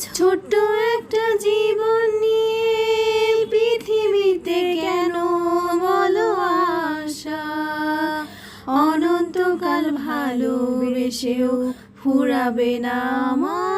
ছোট্ট একটা জীবন নিয়ে পৃথিবীতে কেন বলো আশা? অনন্তকাল ভালোবেসেও ফুরাবে না আমার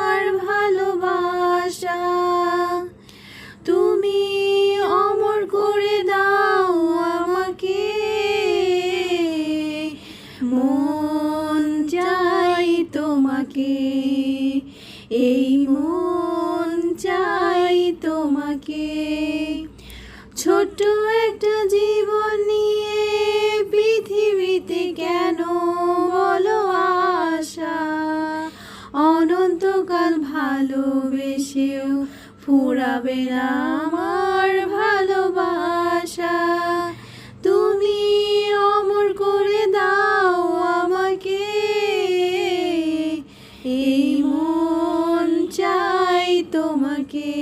ভালোবেসেও ফুরাবে না আমার ভালোবাসা। তুমি অমর করে দাও আমাকে। এই মন চাই তোমাকে।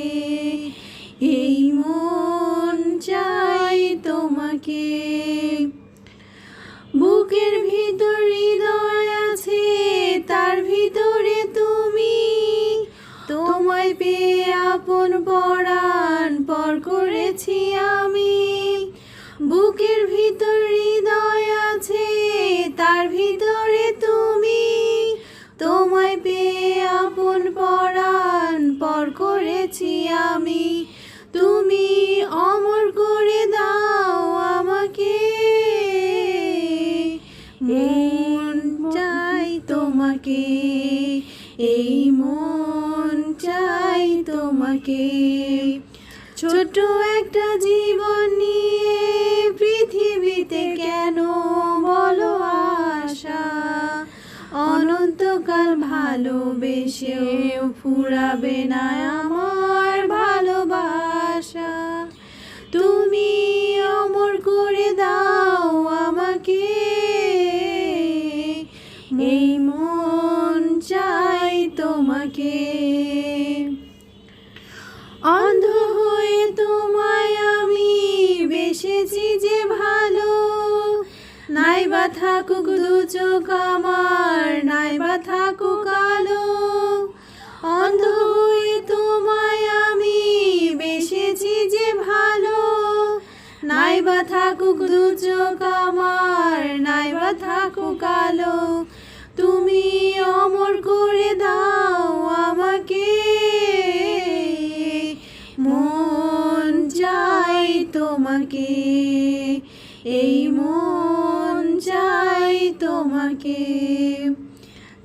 এই মন চাই তোমাকে। বুকের পরাণ পর করেছি আমি। বুকের ভিতর হৃদয় আছে, তার ভিতরে তুমি। তোমায় পেয়ে আপন পরাণ পর করেছি আমি। তুমি অমর করে দাও আমাকে। মন চাই তোমাকে। ছোট একটা জীবন নিয়ে পৃথিবীতে কেন বলো আশা? অনন্তকাল ভালোবেসেও ফুরাবে না আমার ভালোবাসা। তুমি অমর করে দাও আমাকে। এই মন চাই তোমাকে। থাকুক দু চোখ আমার, নাইবা থাকুক আলো। অন্ধ হয়ে তোমায় আমি বেসেছি যে ভালো। নাইবা থাকুক দু চোখ আমার, নাইবা থাকুক আলো। তুমি অমর করে দাও আমাকে। মন চাই তোমাকে। এই মন তোমাকে।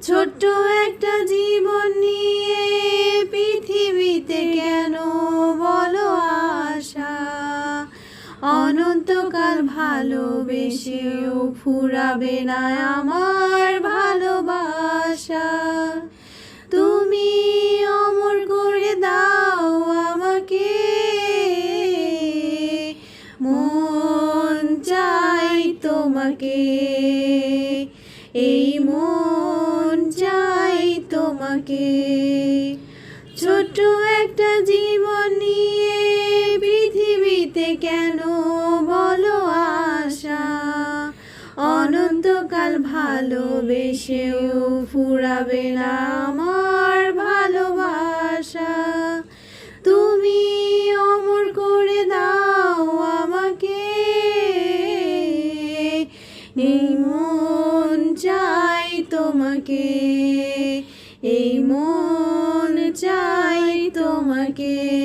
ছোট্ট একটা জীবন নিয়ে পৃথিবীতে কেন বলো আশা? অনন্তকাল ভালোবেসেও ফুরাবে না আমার ভালোবাসা। তুমি অমর করে দাও আমাকে। মন তোমাকে। এই মন চাই তোমাকে। ছোট্ট একটা জীবন নিয়ে পৃথিবীতে কেন বলো আশা? অনন্তকাল ভালোবেসেও ফুরাবে না আমার এই মন চাই তোমাকে এই মন চাই তোমাকে।